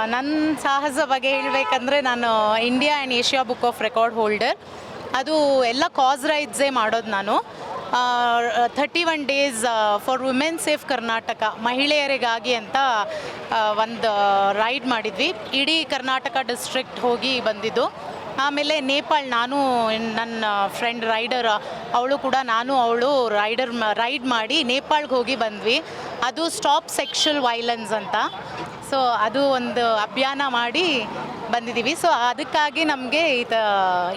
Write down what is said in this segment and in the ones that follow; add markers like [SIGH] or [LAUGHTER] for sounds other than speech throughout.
ನನ್ನ ಸಾಹಸ ಬಗ್ಗೆ ಹೇಳಬೇಕಂದ್ರೆ ನಾನು India and Asia book of record holder ಅದು ಎಲ್ಲ ಕಾಸ್ ರೈಡ್ಸೇ ಮಾಡೋದು ನಾನು. Thirty one days for women safe Karnataka ಮಹಿಳೆಯರಿಗಾಗಿ ಅಂತ ಒಂದು ರೈಡ್ ಮಾಡಿದ್ವಿ. ಇಡೀ ಕರ್ನಾಟಕ ಡಿಸ್ಟ್ರಿಕ್ಟ್ ಹೋಗಿ ಬಂದಿದ್ದು. ಆಮೇಲೆ ನೇಪಾಳ್ ನಾನು, ನನ್ನ ಫ್ರೆಂಡ್ ರೈಡರ್ ಅವಳು ಕೂಡ ನಾನು, ಅವಳು ರೈಡರ್ ರೈಡ್ ಮಾಡಿ ನೇಪಾಳ್ಗೆ ಹೋಗಿ ಬಂದ್ವಿ. ಅದು ಸ್ಟಾಪ್ ಸೆಕ್ಷುವಲ್ ವೈಲೆನ್ಸ್ ಅಂತ. ಸೊ ಅದು ಒಂದು ಅಭಿಯಾನ ಮಾಡಿ ಬಂದಿದ್ದೀವಿ. ಸೊ ಅದಕ್ಕಾಗಿ ನಮಗೆ ಇದು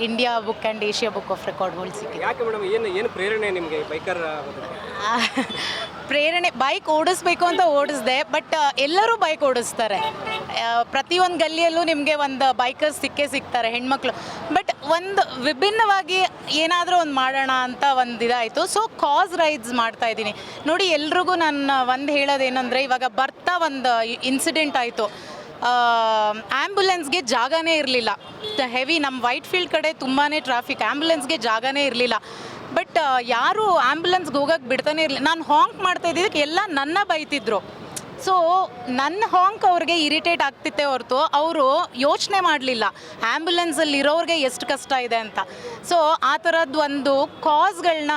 India book and Asia book of record ಸಿಕ್ಕಿದೆ. ಯಾಕೆ ಮೇಡಮ್ ಏನು ಏನು ಪ್ರೇರಣೆ ನಿಮಗೆ ಬೈಕರ್ [LAUGHS] ಪ್ರೇರಣೆ ಬೈಕ್ ಓಡಿಸ್ಬೇಕು ಅಂತ ಓಡಿಸ್ದೆ ಬಟ್ ಎಲ್ಲರೂ ಬೈಕ್ ಓಡಿಸ್ತಾರೆ. ಪ್ರತಿಯೊಂದು ಗಲ್ಲಿಯಲ್ಲೂ ನಿಮಗೆ ಒಂದು ಬೈಕರ್ಸ್ ಸಿಕ್ಕೇ ಸಿಗ್ತಾರೆ, ಹೆಣ್ಮಕ್ಳು. ಬಟ್ ಒಂದು ವಿಭಿನ್ನವಾಗಿ ಏನಾದರೂ ಒಂದು ಮಾಡೋಣ ಅಂತ ಒಂದು ಇದಾಯಿತು. ಸೊ ಕಾಸ್ ರೈಡ್ಸ್ ಮಾಡ್ತಾ ಇದ್ದೀನಿ. ನೋಡಿ, ಎಲ್ರಿಗೂ ನಾನು ಒಂದು ಹೇಳೋದೇನೆಂದರೆ, ಇವಾಗ ಬರ್ತಾ ಒಂದು ಇನ್ಸಿಡೆಂಟ್ ಆಯಿತು. ಆ್ಯಂಬುಲೆನ್ಸ್ಗೆ ಜಾಗನೇ ಇರಲಿಲ್ಲ. ಹೆವಿ ನಮ್ಮ ವೈಟ್ ಫೀಲ್ಡ್ ಕಡೆ ತುಂಬಾ ಟ್ರಾಫಿಕ್ ಆ್ಯಂಬುಲೆನ್ಸ್ಗೆ ಜಾಗನೇ ಇರಲಿಲ್ಲ. ಬಟ್ ಯಾರು ಆ್ಯಂಬುಲೆನ್ಸ್ಗೆ ಹೋಗಕ್ಕೆ ಬಿಡ್ತಾನೆ ಇರಲಿಲ್ಲ. ನಾನು ಹಾಂಕ್ ಮಾಡ್ತಾ ಇದ್ದಿದ್ದಕ್ಕೆ ಎಲ್ಲ ನನ್ನ ಬೈತಿದ್ರು. ಸೊ, ನನ್ನ ಹಾಂಕ್ ಅವ್ರಿಗೆ ಇರಿಟೇಟ್ ಆಗ್ತಿತ್ತೆ ಹೊರತು ಅವರು ಯೋಚನೆ ಮಾಡಲಿಲ್ಲ. ಆ್ಯಂಬುಲೆನ್ಸಲ್ಲಿ ಇರೋರಿಗೆ ಎಷ್ಟು ಕಷ್ಟ ಇದೆ ಅಂತ. ಸೊ ಆ ಥರದ್ದು ಒಂದು ಕಾಸ್ಗಳನ್ನ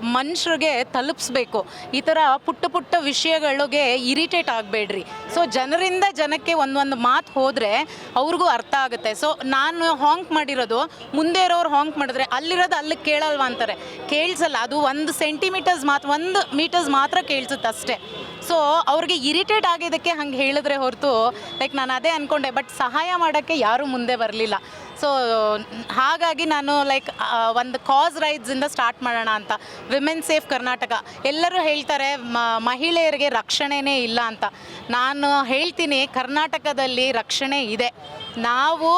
ಮನುಷ್ಯರಿಗೆ ತಲುಪಿಸ್ಬೇಕು. ಈ ಥರ ಪುಟ್ಟ ಪುಟ್ಟ ವಿಷಯಗಳಿಗೆ ಇರಿಟೇಟ್ ಆಗಬೇಡ್ರಿ. ಸೊ ಜನರಿಂದ ಜನಕ್ಕೆ ಒಂದೊಂದು ಮಾತು ಹೋದರೆ ಅವ್ರಿಗೂ ಅರ್ಥ ಆಗುತ್ತೆ. ಸೊ ನಾನು ಹಾಂಕ್ ಮಾಡಿರೋದು ಮುಂದೆ ಇರೋರು ಹಾಂಕ್ ಮಾಡಿದ್ರೆ ಅಲ್ಲಿರೋದು ಅಲ್ಲಿ ಕೇಳಲ್ವಾ ಅಂತಾರೆ. ಕೇಳಿಸಲ್ಲ, ಅದು ಒಂದು ಸೆಂಟಿಮೀಟರ್ಸ್ ಮಾತ್ರ ಒಂದು ಮೀಟರ್ಸ್ ಮಾತ್ರ ಕೇಳಿಸುತ್ತೆ ಅಷ್ಟೇ ಸೊ ಅವ್ರಿಗೆ ಇರಿಟೇಟ್ ಆಗಿದ್ದಕ್ಕೆ ಹಂಗೆ ಹೇಳಿದ್ರೆ ಹೊರತು ಲೈಕ್ ನಾನು ಅದೇ ಅಂದ್ಕೊಂಡೆ ಬಟ್ ಸಹಾಯ ಮಾಡೋಕ್ಕೆ ಯಾರೂ ಮುಂದೆ ಬರಲಿಲ್ಲ. ಸೊ ಹಾಗಾಗಿ ನಾನು ಲೈಕ್ ಒಂದು ಕಾಸ್ ರೈಡ್ಸಿಂದ ಸ್ಟಾರ್ಟ್ ಮಾಡೋಣ ಅಂತ. ವಿಮೆನ್ ಸೇಫ್ ಕರ್ನಾಟಕ ಎಲ್ಲರೂ ಹೇಳ್ತಾರೆ ಮಹಿಳೆಯರಿಗೆ ರಕ್ಷಣೆನೇ ಇಲ್ಲ ಅಂತ. ನಾನು ಹೇಳ್ತೀನಿ, ಕರ್ನಾಟಕದಲ್ಲಿ ರಕ್ಷಣೆ ಇದೆ. ನಾವು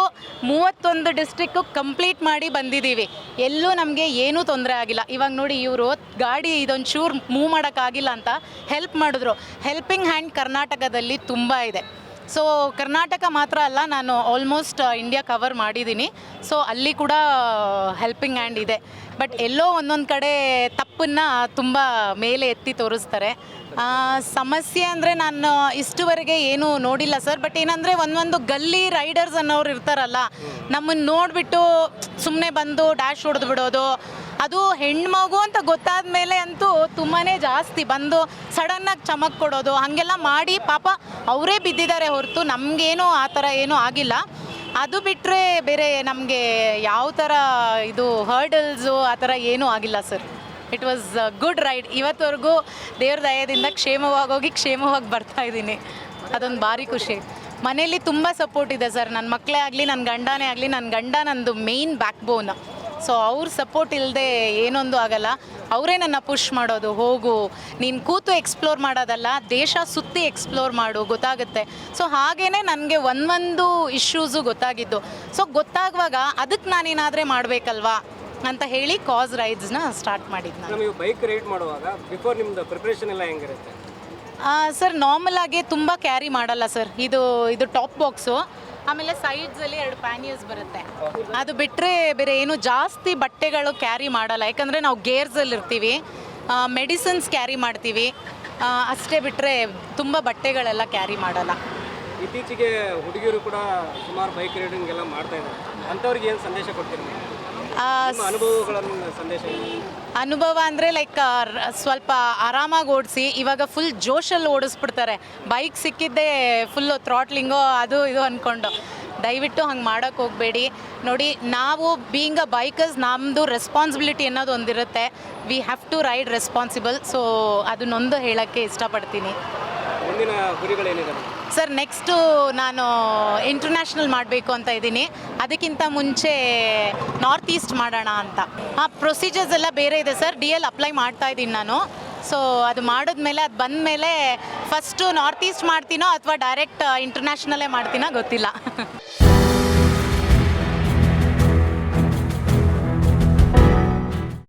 ಮೂವತ್ತೊಂದು ಡಿಸ್ಟ್ರಿಕ್ಕು ಕಂಪ್ಲೀಟ್ ಮಾಡಿ ಬಂದಿದ್ದೀವಿ. ಎಲ್ಲೂ ನಮಗೆ ಏನೂ ತೊಂದರೆ ಆಗಿಲ್ಲ. ಇವಾಗ ನೋಡಿ, ಇವರು ಗಾಡಿ ಇದೊಂದು ಚೂರು ಮೂವ್ ಮಾಡೋಕ್ಕಾಗಿಲ್ಲ ಅಂತ ಹೆಲ್ಪ್ ಮಾಡಿದ್ರು. ಹೆಲ್ಪಿಂಗ್ ಹ್ಯಾಂಡ್ ಕರ್ನಾಟಕದಲ್ಲಿ ತುಂಬ ಇದೆ. ಸೊ ಕರ್ನಾಟಕ ಮಾತ್ರ ಅಲ್ಲ, ನಾನು ಆಲ್ಮೋಸ್ಟ್ ಇಂಡಿಯಾ ಕವರ್ ಮಾಡಿದ್ದೀನಿ ಸೊ ಅಲ್ಲಿ ಕೂಡ ಹೆಲ್ಪಿಂಗ್ ಹ್ಯಾಂಡ್ ಇದೆ. ಬಟ್ ಎಲ್ಲೋ ಒಂದೊಂದು ಕಡೆ ತಪ್ಪನ್ನು ತುಂಬ ಮೇಲೆ ಎತ್ತಿ ತೋರಿಸ್ತಾರೆ. ಸಮಸ್ಯೆ ಅಂದರೆ ನಾನು ಇಷ್ಟುವರೆಗೆ ಏನೂ ನೋಡಿಲ್ಲ ಸರ್. ಬಟ್ ಏನಂದರೆ ಒಂದೊಂದು ಗಲ್ಲಿ ರೈಡರ್ಸ್ ಅನ್ನೋರು ಇರ್ತಾರಲ್ಲ ನಮ್ಮನ್ನು ನೋಡಿಬಿಟ್ಟು ಸುಮ್ಮನೆ ಬಂದು ಡ್ಯಾಶ್ ಹೊಡೆದು ಬಿಡೋದು ಅದು ಹೆಣ್ಮಗು ಅಂತ ಗೊತ್ತಾದ ಮೇಲೆ ಅಂತೂ ತುಂಬಾ ಜಾಸ್ತಿ ಬಂದು ಸಡನ್ನಾಗಿ ಚಮಕ್ ಕೊಡೋದು, ಹಾಗೆಲ್ಲ ಮಾಡಿ ಪಾಪ ಅವರೇ ಬಿದ್ದಿದ್ದಾರೆ ಹೊರತು ನಮಗೇನು ಆ ಥರ ಏನೂ ಆಗಿಲ್ಲ. ಅದು ಬಿಟ್ಟರೆ ಬೇರೆ ನಮಗೆ ಯಾವ ಥರ ಇದು ಹರ್ಡಲ್ಸು ಆ ಥರ ಏನೂ ಆಗಿಲ್ಲ sir it was good ride ಇವತ್ತವರೆಗೂ ದೇವ್ರ ದಯದಿಂದ ಕ್ಷೇಮವಾಗಿ ಹೋಗಿ ಕ್ಷೇಮವಾಗಿ ಬರ್ತಾ ಇದ್ದೀನಿ. ಅದೊಂದು ಭಾರಿ ಖುಷಿ. ಮನೆಯಲ್ಲಿ ತುಂಬ ಸಪೋರ್ಟ್ ಇದೆ ಸರ್ ನನ್ನ ಮಕ್ಕಳೇ ಆಗಲಿ ನನ್ನ ಗಂಡನೇ ಆಗಲಿ ನನ್ನ ಗಂಡ ನಂದು ಮೇನ್ ಬ್ಯಾಕ್ ಬೋನ್ ಸೊ ಅವ್ರ ಸಪೋರ್ಟ್ ಇಲ್ಲದೆ ಏನೊಂದು ಆಗಲ್ಲ. ಅವರೇ ನನ್ನ ಪುಷ್ ಮಾಡೋದು ಹೋಗು. ನೀನು ಕೂತು ಎಕ್ಸ್ಪ್ಲೋರ್ ಮಾಡೋದಲ್ಲ ದೇಶ ಸುತ್ತಿ ಎಕ್ಸ್ಪ್ಲೋರ್ ಮಾಡು ಗೊತ್ತಾಗುತ್ತೆ. ಸೊ ಹಾಗೇ ನನಗೆ ಒಂದೊಂದು ಇಶ್ಯೂಸು ಗೊತ್ತಾಗಿದ್ದು. ಸೊ ಗೊತ್ತಾಗುವಾಗ ಅದಕ್ಕೆ ನಾನೇನಾದರೆ ಮಾಡಬೇಕಲ್ವಾ? ಅಂತ ಹೇಳಿ ಕಾಸ್ ರೈಡ್ಸ್ನ ಸ್ಟಾರ್ಟ್ ಮಾಡಿದ್ದು ನಾನು. ಬೈಕ್ ರೈಡ್ ಮಾಡುವಾಗ ಬಿಫೋರ್ ನಿಮ್ದು ಪ್ರಿಪ್ರೇಷನ್ ಎಲ್ಲ ಹೆಂಗಿರುತ್ತೆ? ಸರ್ ನಾರ್ಮಲ್ ಆಗಿ ತುಂಬ ಕ್ಯಾರಿ ಮಾಡಲ್ಲ ಸರ್ ಇದು ಇದು ಟಾಪ್ ಬಾಕ್ಸು ಆಮೇಲೆ ಸೈಡ್ಸಲ್ಲಿ ಎರಡು ಪ್ಯಾನಿಯರ್ಸ್ ಬರುತ್ತೆ. ಅದು ಬಿಟ್ಟರೆ ಬೇರೆ ಏನು ಜಾಸ್ತಿ ಬಟ್ಟೆಗಳು ಕ್ಯಾರಿ ಮಾಡಲ್ಲ. ಯಾಕಂದರೆ ನಾವು ಗೇರ್ಸಲ್ಲಿ ಇರ್ತೀವಿ. ಮೆಡಿಸಿನ್ಸ್ ಕ್ಯಾರಿ ಮಾಡ್ತೀವಿ. ಅಷ್ಟೇ ಬಿಟ್ಟರೆ ತುಂಬ ಬಟ್ಟೆಗಳೆಲ್ಲ ಕ್ಯಾರಿ ಮಾಡಲ್ಲ. ಇತ್ತೀಚೆಗೆ ಹುಡುಗಿಯರು ಕೂಡ ಸುಮಾರು ಬೈಕ್ ರೈಡಿಂಗ್ ಎಲ್ಲ ಮಾಡ್ತಾ ಇದ್ದಾರೆ. ಅಂಥವ್ರಿಗೆ ಏನು ಸಂದೇಶ ಕೊಡ್ತೀರಿ? ಅನುಭವಗಳನ್ನು ಸಂದೇಶ ಅನುಭವ ಅಂದರೆ ಲೈಕ್ ಸ್ವಲ್ಪ ಆರಾಮಾಗಿ ಓಡಿಸಿ ಇವಾಗ ಫುಲ್ ಜೋಶಲ್ಲಿ ಓಡಿಸ್ಬಿಡ್ತಾರೆ. ಬೈಕ್ ಸಿಕ್ಕಿದ್ದೇ ಫುಲ್ಲು ಥ್ರಾಟ್ಲಿಂಗು ಅದು ಇದು ಅಂದ್ಕೊಂಡು ದಯವಿಟ್ಟು ಹಂಗೆ ಮಾಡೋಕ್ಕೆ ಹೋಗಬೇಡಿ. ನೋಡಿ ನಾವು ಬೀಯಿಂಗ್ ಅ ಬೈಕರ್ಸ್ ನಮ್ಮದು ರೆಸ್ಪಾನ್ಸಿಬಿಲಿಟಿ ಅನ್ನೋದು ಒಂದಿರುತ್ತೆ. We have to ride responsible so ಅದನ್ನೊಂದು ಹೇಳೋಕ್ಕೆ ಇಷ್ಟಪಡ್ತೀನಿ. ಮುಂದಿನ ಗುರಿಗಳೇನಿದೆ ಸರ್ ನೆಕ್ಸ್ಟು ನಾನು ಇಂಟರ್ನ್ಯಾಷನಲ್ ಮಾಡಬೇಕು ಅಂತ ಇದ್ದೀನಿ. ಅದಕ್ಕಿಂತ ಮುಂಚೆ ನಾರ್ತ್ ಈಸ್ಟ್ ಮಾಡೋಣ ಅಂತ. ಆ ಪ್ರೊಸೀಜರ್ಸ್ ಎಲ್ಲ ಬೇರೆ ಇದೆ ಸರ್. ಡಿ ಎಲ್ ಅಪ್ಲೈ ಮಾಡ್ತಾ ಇದ್ದೀನಿ ನಾನು. ಸೊ ಅದು ಮಾಡಿದ್ಮೇಲೆ, ಅದು ಬಂದ ಮೇಲೆ ಫಸ್ಟು ನಾರ್ತ್ ಈಸ್ಟ್ ಮಾಡ್ತೀನೋ ಅಥವಾ ಡೈರೆಕ್ಟ್ ಇಂಟರ್ನ್ಯಾಷನಲ್ಲೇ ಮಾಡ್ತೀನೋ ಗೊತ್ತಿಲ್ಲ. [LAUGHS]